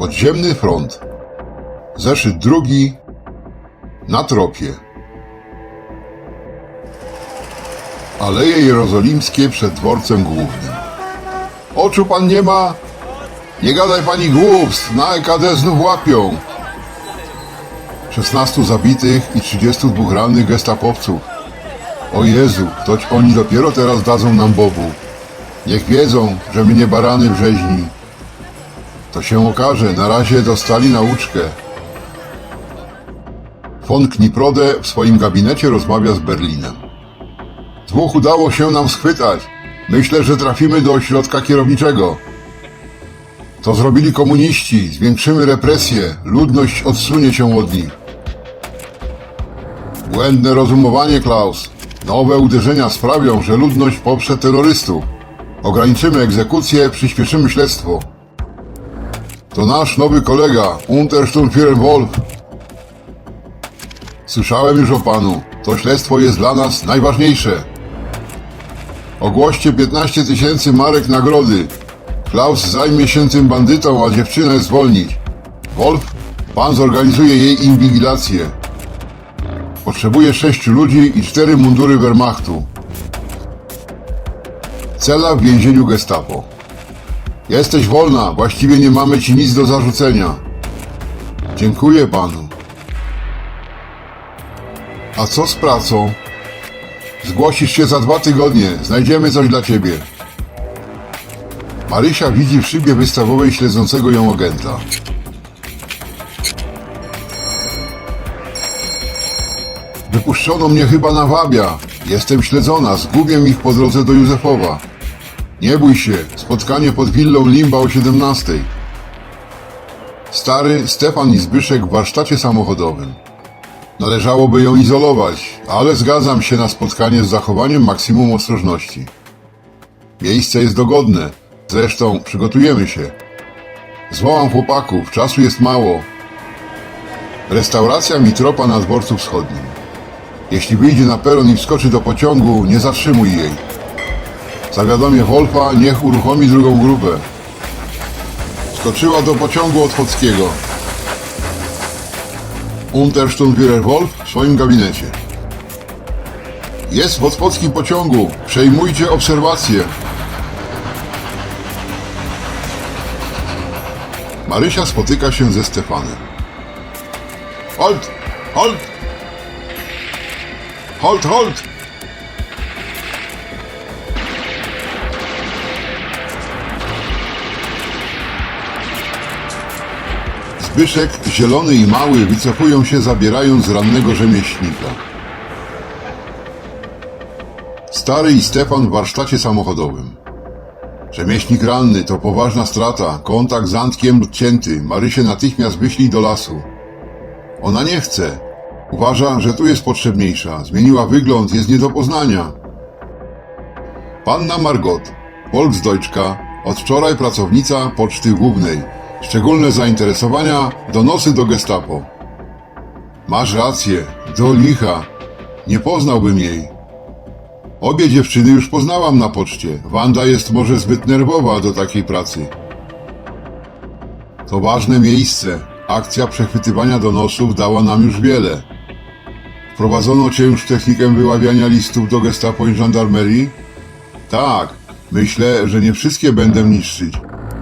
Podziemny front. Zeszyt drugi. Na tropie. Aleje jerozolimskie przed dworcem głównym. Oczu pan nie ma? Nie gadaj pani głupstw, na EKD znów łapią. 16 zabitych i 32 rannych gestapowców. O Jezu, toć oni dopiero teraz dadzą nam bobu. Niech wiedzą, że mnie barany wrzeźni. To się okaże, na razie dostali nauczkę. Von Kniprode w swoim gabinecie rozmawia z Berlinem. Dwóch udało się nam schwytać. Myślę, że trafimy do ośrodka kierowniczego. To zrobili komuniści. Zwiększymy represje. Ludność odsunie się od nich. Błędne rozumowanie, Klaus. Nowe uderzenia sprawią, że ludność poprze terrorystów. Ograniczymy egzekucje, przyspieszymy śledztwo. To nasz nowy kolega, Untersturmführer Wolf. Słyszałem już o panu. To śledztwo jest dla nas najważniejsze. Ogłoście 15 tysięcy marek nagrody. Klaus zajmie się tym bandytą, a dziewczynę zwolnić. Wolf, pan zorganizuje jej inwigilację. Potrzebuję sześciu ludzi i cztery mundury Wehrmachtu. Cela w więzieniu Gestapo. Jesteś wolna, właściwie nie mamy ci nic do zarzucenia. Dziękuję panu. A co z pracą? Zgłosisz się za dwa tygodnie, znajdziemy coś dla ciebie. Marysia widzi w szybie wystawowej śledzącego ją agenta. Wypuszczono mnie chyba na wabia. Jestem śledzona, zgubię ich po drodze do Józefowa. Nie bój się, spotkanie pod willą Limba o 17. Stary Stefan i Zbyszek w warsztacie samochodowym. Należałoby ją izolować, ale zgadzam się na spotkanie z zachowaniem maksimum ostrożności. Miejsce jest dogodne, zresztą przygotujemy się. Zwołam chłopaków, czasu jest mało. Restauracja Mitropa na dworcu wschodnim. Jeśli wyjdzie na peron i wskoczy do pociągu, nie zatrzymuj jej. Zawiadomię Wolfa, niech uruchomi drugą grupę. Skoczyła do pociągu od Chockiego. Untersturmführer Wolf w swoim gabinecie. Jest w otwockim pociągu. Przejmujcie obserwację. Marysia spotyka się ze Stefanem. Halt! Halt! Halt, halt! Zbyszek, zielony i mały, wycofują się zabierając rannego rzemieślnika. Stary i Stefan w warsztacie samochodowym. Rzemieślnik ranny, to poważna strata. Kontakt z Antkiem odcięty. Marysię natychmiast wyślij do lasu. Ona nie chce. Uważa, że tu jest potrzebniejsza. Zmieniła wygląd, jest nie do poznania. Panna Margot, Volksdeutschka, od wczoraj pracownica Poczty Głównej. Szczególne zainteresowania, donosy do gestapo. Masz rację, do licha. Nie poznałbym jej. Obie dziewczyny już poznałam na poczcie. Wanda jest może zbyt nerwowa do takiej pracy. To ważne miejsce. Akcja przechwytywania donosów dała nam już wiele. Wprowadzono cię już technikę wyławiania listów do gestapo i żandarmerii? Tak, myślę, że nie wszystkie będę niszczyć.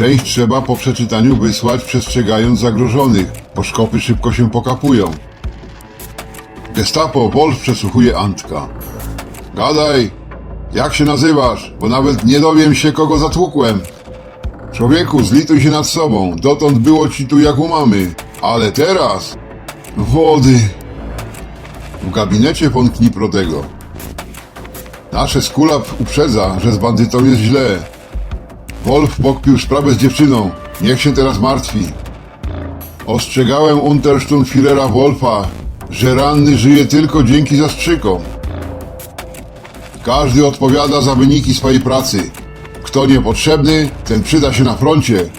Część trzeba po przeczytaniu wysłać przestrzegając zagrożonych, bo szkopy szybko się pokapują. Gestapo Wolf przesłuchuje Antka. Gadaj, jak się nazywasz, bo nawet nie dowiem się, kogo zatłukłem. Człowieku, zlituj się nad sobą, dotąd było ci tu jak u mamy, ale teraz... Wody... W gabinecie von Kniprodego. Nasze skulap uprzedza, że z bandytą jest źle. Wolf pokpił sprawę z dziewczyną. Niech się teraz martwi. Ostrzegałem Untersturmführera Wolfa, że ranny żyje tylko dzięki zastrzykom. Każdy odpowiada za wyniki swojej pracy. Kto niepotrzebny, ten przyda się na froncie.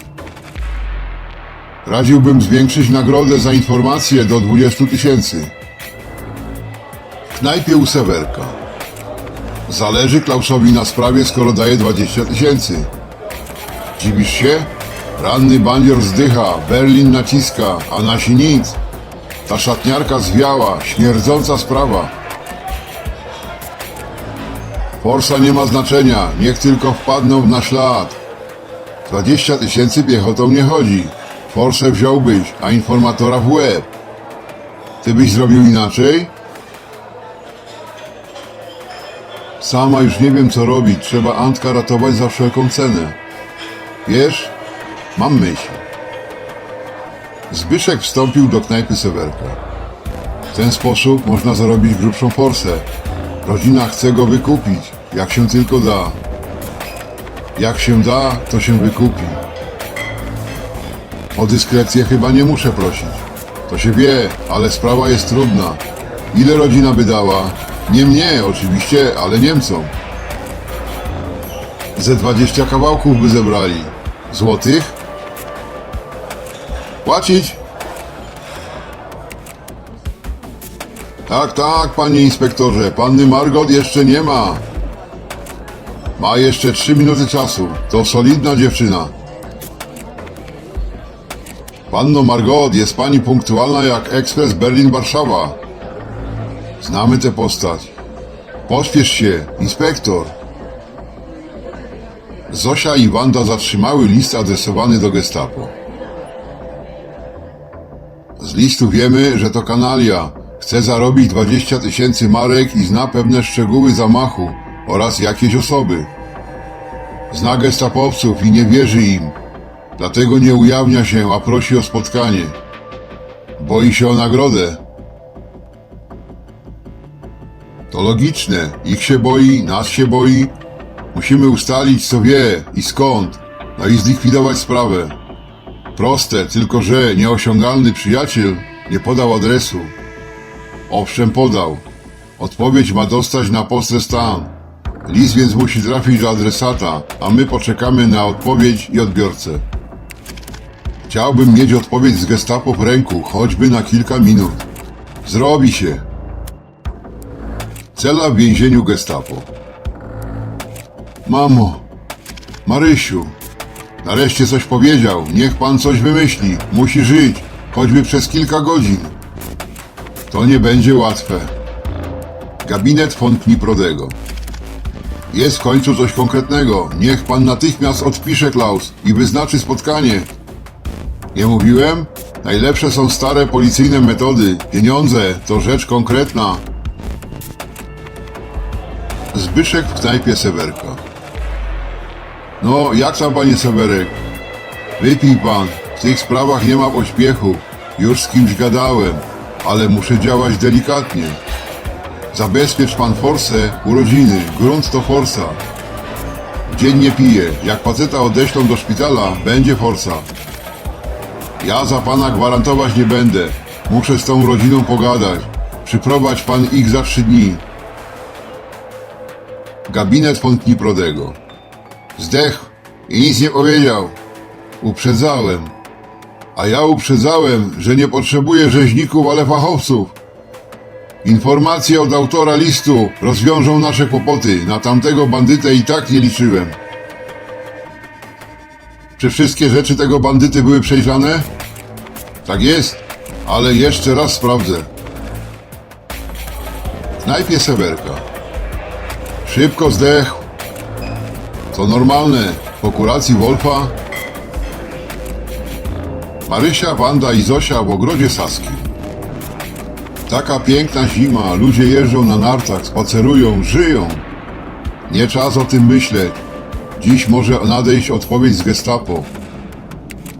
Radziłbym zwiększyć nagrodę za informacje do 20 tysięcy. W knajpie u Sewerka. Zależy Klausowi na sprawie, skoro daje 20 tysięcy. Dziwisz się? Ranny bandzior zdycha, Berlin naciska, a nasi nic. Ta szatniarka zwiała, śmierdząca sprawa. Forsa nie ma znaczenia, niech tylko wpadną w nasz ślad. 20 tysięcy piechotą nie chodzi. Forsę wziąłbyś, a informatora w łeb. Ty byś zrobił inaczej? Sama już nie wiem co robić, trzeba Antka ratować za wszelką cenę. Wiesz, mam myśl. Zbyszek wstąpił do knajpy Sewerka. W ten sposób można zarobić grubszą forsę. Rodzina chce go wykupić, jak się tylko da. Jak się da, to się wykupi. O dyskrecję chyba nie muszę prosić. To się wie, ale sprawa jest trudna. Ile rodzina by dała? Nie mnie oczywiście, ale Niemcom. Ze 20 kawałków by zebrali. Złotych? Płacić? Tak, tak, panie inspektorze, panny Margot jeszcze nie ma. Ma jeszcze trzy minuty czasu. To solidna dziewczyna. Panno Margot, jest pani punktualna jak ekspres Berlin-Warszawa. Znamy tę postać. Pośpiesz się, inspektor. Zosia i Wanda zatrzymały list adresowany do gestapo. Z listu wiemy, że to kanalia. Chce zarobić 20 tysięcy marek i zna pewne szczegóły zamachu oraz jakieś osoby. Zna gestapowców i nie wierzy im. Dlatego nie ujawnia się, a prosi o spotkanie. Boi się o nagrodę. To logiczne. Ich się boi, nas się boi. Musimy ustalić, co wie i skąd. No i zlikwidować sprawę. Proste, tylko że nieosiągalny przyjaciel nie podał adresu. Owszem, podał. Odpowiedź ma dostać na pocztę stan. List więc musi trafić do adresata, a my poczekamy na odpowiedź i odbiorcę. Chciałbym mieć odpowiedź z gestapo w ręku, choćby na kilka minut. Zrobi się. Cela w więzieniu gestapo. Mamo, Marysiu, nareszcie coś powiedział. Niech pan coś wymyśli. Musi żyć, choćby przez kilka godzin. To nie będzie łatwe. Gabinet von Kniprodego. Jest w końcu coś konkretnego. Niech pan natychmiast odpisze Klaus i wyznaczy spotkanie. Nie mówiłem? Najlepsze są stare policyjne metody. Pieniądze to rzecz konkretna. Zbyszek w knajpie Sewerka. No, jak tam panie Sewerek? Wypij pan. W tych sprawach nie ma pośpiechu. Już z kimś gadałem, ale muszę działać delikatnie. Zabezpiecz pan forsę, urodziny, grunt to forsa. Dzień nie pije. Jak faceta odeślą do szpitala, będzie forsa. Ja za pana gwarantować nie będę. Muszę z tą rodziną pogadać. Przyprowadź pan ich za trzy dni. Gabinet von Kniprodego. Zdechł i nic nie powiedział. Uprzedzałem. A ja uprzedzałem, że nie potrzebuję rzeźników, ale fachowców. Informacje od autora listu rozwiążą nasze kłopoty. Na tamtego bandytę i tak nie liczyłem. Czy wszystkie rzeczy tego bandyty były przejrzane? Tak jest, ale jeszcze raz sprawdzę. W knajpie Sewerka. Szybko zdechł. To normalne. Po kuracji Wolfa. Marysia, Wanda i Zosia w ogrodzie Saskim. Taka piękna zima, ludzie jeżdżą na nartach, spacerują, żyją. Nie czas o tym myśleć. Dziś może nadejść odpowiedź z gestapo.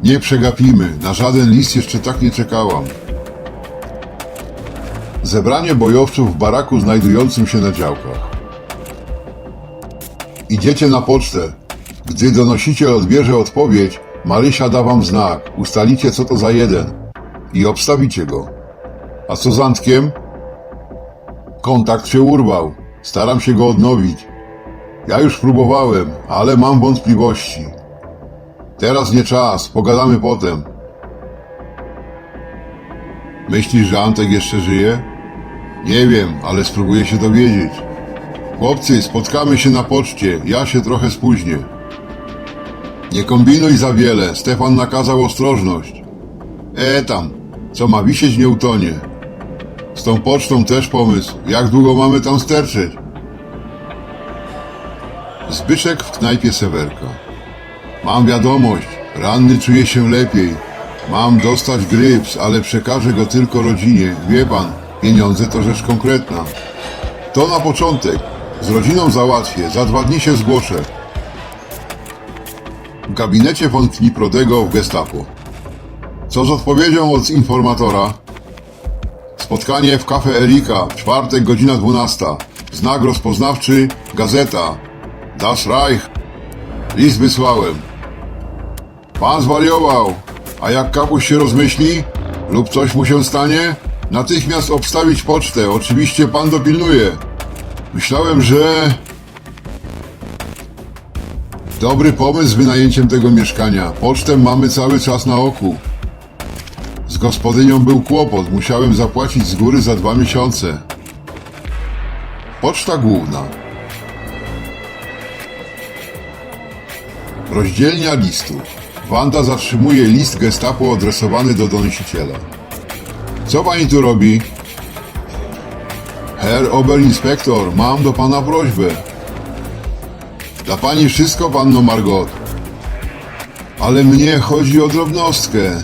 Nie przegapimy, na żaden list jeszcze tak nie czekałam. Zebranie bojowców w baraku znajdującym się na działkach. Idziecie na pocztę. Gdy donosiciel odbierze odpowiedź, Marysia da wam znak. Ustalicie co to za jeden. I obstawicie go. A co z Antkiem? Kontakt się urwał. Staram się go odnowić. Ja już próbowałem, ale mam wątpliwości. Teraz nie czas, pogadamy potem. Myślisz, że Antek jeszcze żyje? Nie wiem, ale spróbuję się dowiedzieć. Chłopcy, spotkamy się na poczcie, ja się trochę spóźnię. Nie kombinuj za wiele, Stefan nakazał ostrożność. E tam, co ma wisieć nie utonie. Z tą pocztą też pomysł, jak długo mamy tam sterczeć? Zbyszek w knajpie Sewerka. Mam wiadomość, ranny czuje się lepiej. Mam dostać gryps, ale przekażę go tylko rodzinie. Wie pan, pieniądze to rzecz konkretna. To na początek. Z rodziną załatwię, za dwa dni się zgłoszę. W gabinecie von Kniprodego w gestapo. Co z odpowiedzią od informatora? Spotkanie w kafe Erika, czwartek, godzina 12. Znak rozpoznawczy, gazeta. Das Reich. List wysłałem. Pan zwariował. A jak kapuś się rozmyśli lub coś mu się stanie, natychmiast obstawić pocztę. Oczywiście pan dopilnuje. Myślałem, że... Dobry pomysł z wynajęciem tego mieszkania. Pocztę mamy cały czas na oku. Z gospodynią był kłopot. Musiałem zapłacić z góry za dwa miesiące. Poczta główna. Rozdzielnia listów. Wanda zatrzymuje list gestapo adresowany do donosiciela. Co pani tu robi? Herr Oberinspektor, mam do pana prośbę. Dla pani wszystko, panno Margot. Ale mnie chodzi o drobnostkę.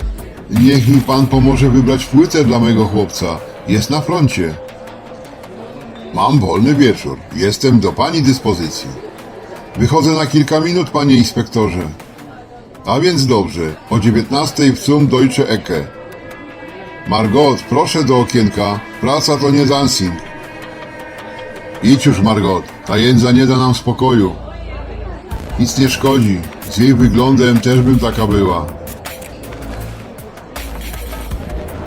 Niech mi pan pomoże wybrać płytę dla mego chłopca. Jest na froncie. Mam wolny wieczór. Jestem do pani dyspozycji. Wychodzę na kilka minut, panie inspektorze. A więc dobrze. O 19 w Zum Deutsche Ecke. Margot, proszę do okienka. Praca to nie dancing. Idź już, Margot. Ta jędza nie da nam spokoju. Nic nie szkodzi. Z jej wyglądem też bym taka była.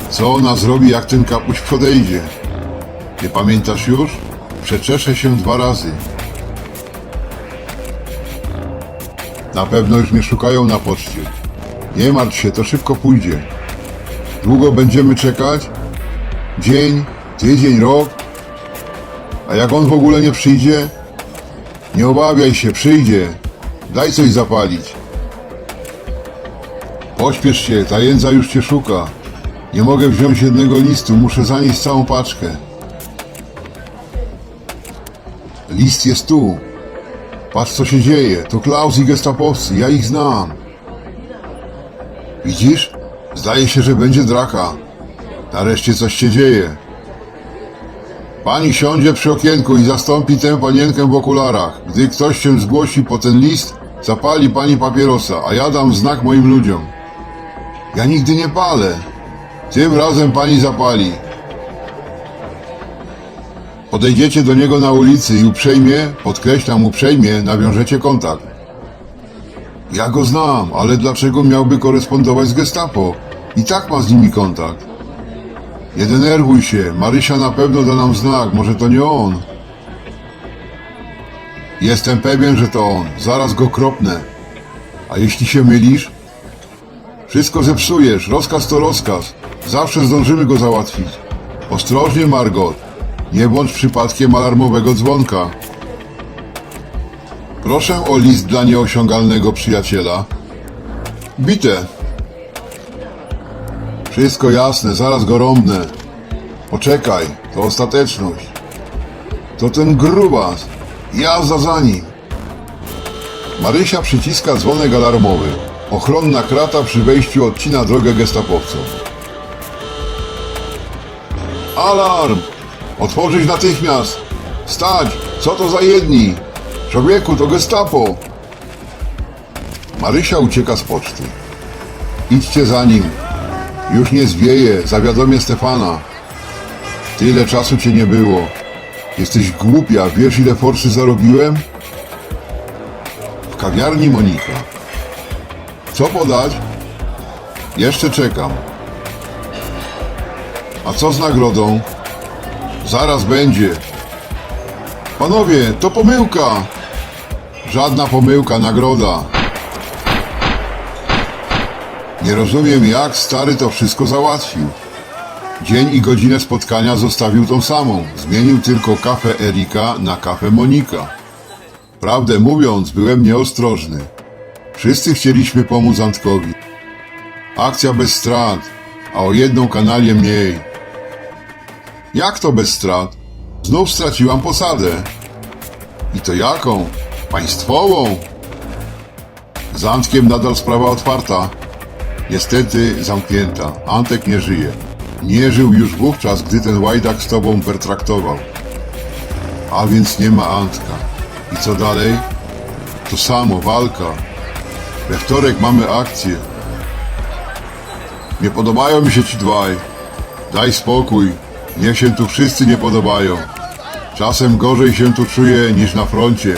Co ona zrobi, jak ten kapuś podejdzie? Nie pamiętasz już? Przeczeszę się dwa razy. Na pewno już mnie szukają na poczcie. Nie martw się, to szybko pójdzie. Długo będziemy czekać? Dzień, tydzień, rok? A jak on w ogóle nie przyjdzie? Nie obawiaj się, przyjdzie. Daj coś zapalić. Pośpiesz się, ta jędza już cię szuka. Nie mogę wziąć jednego listu, muszę zanieść całą paczkę. List jest tu. Patrz co się dzieje, to Klaus i gestapowcy, ja ich znam. Widzisz? Zdaje się, że będzie draka. Nareszcie coś się dzieje. Pani siądzie przy okienku i zastąpi tę panienkę w okularach. Gdy ktoś się zgłosi po ten list, zapali pani papierosa, a ja dam znak moim ludziom. Ja nigdy nie palę. Tym razem pani zapali. Podejdziecie do niego na ulicy i uprzejmie, podkreślam uprzejmie, nawiążecie kontakt. Ja go znam, ale dlaczego miałby korespondować z gestapo? I tak ma z nimi kontakt. Nie denerwuj się, Marysia na pewno da nam znak, może to nie on. Jestem pewien, że to on, zaraz go kropnę. A jeśli się mylisz? Wszystko zepsujesz, rozkaz to rozkaz. Zawsze zdążymy go załatwić. Ostrożnie, Margot. Nie bądź przypadkiem alarmowego dzwonka. Proszę o list dla nieosiągalnego przyjaciela. Bite. Wszystko jasne, zaraz go. Poczekaj, to ostateczność. To ten grubas. Jazda za nim. Marysia przyciska dzwonek alarmowy. Ochronna krata przy wejściu odcina drogę gestapowcom. Alarm! Otworzyć natychmiast! Stać! Co to za jedni? Człowieku, to gestapo! Marysia ucieka z poczty. Idźcie za nim. Już nie zwieje, zawiadomię Stefana. Tyle czasu cię nie było. Jesteś głupia, wiesz ile forszy zarobiłem? W kawiarni Monika. Co podać? Jeszcze czekam. A co z nagrodą? Zaraz będzie. Panowie, to pomyłka. Żadna pomyłka, nagroda. Nie rozumiem, jak stary to wszystko załatwił. Dzień i godzinę spotkania zostawił tą samą. Zmienił tylko kafę Erika na kafę Monika. Prawdę mówiąc, byłem nieostrożny. Wszyscy chcieliśmy pomóc Antkowi. Akcja bez strat, a o jedną kanalię mniej. Jak to bez strat? Znów straciłam posadę. I to jaką? Państwową? Z Antkiem nadal sprawa otwarta. Niestety zamknięta. Antek nie żyje. Nie żył już wówczas, gdy ten łajdak z tobą pertraktował. A więc nie ma Antka. I co dalej? To samo, walka. We wtorek mamy akcję. Nie podobają mi się ci dwaj. Daj spokój. Niech się tu wszyscy nie podobają. Czasem gorzej się tu czuję niż na froncie.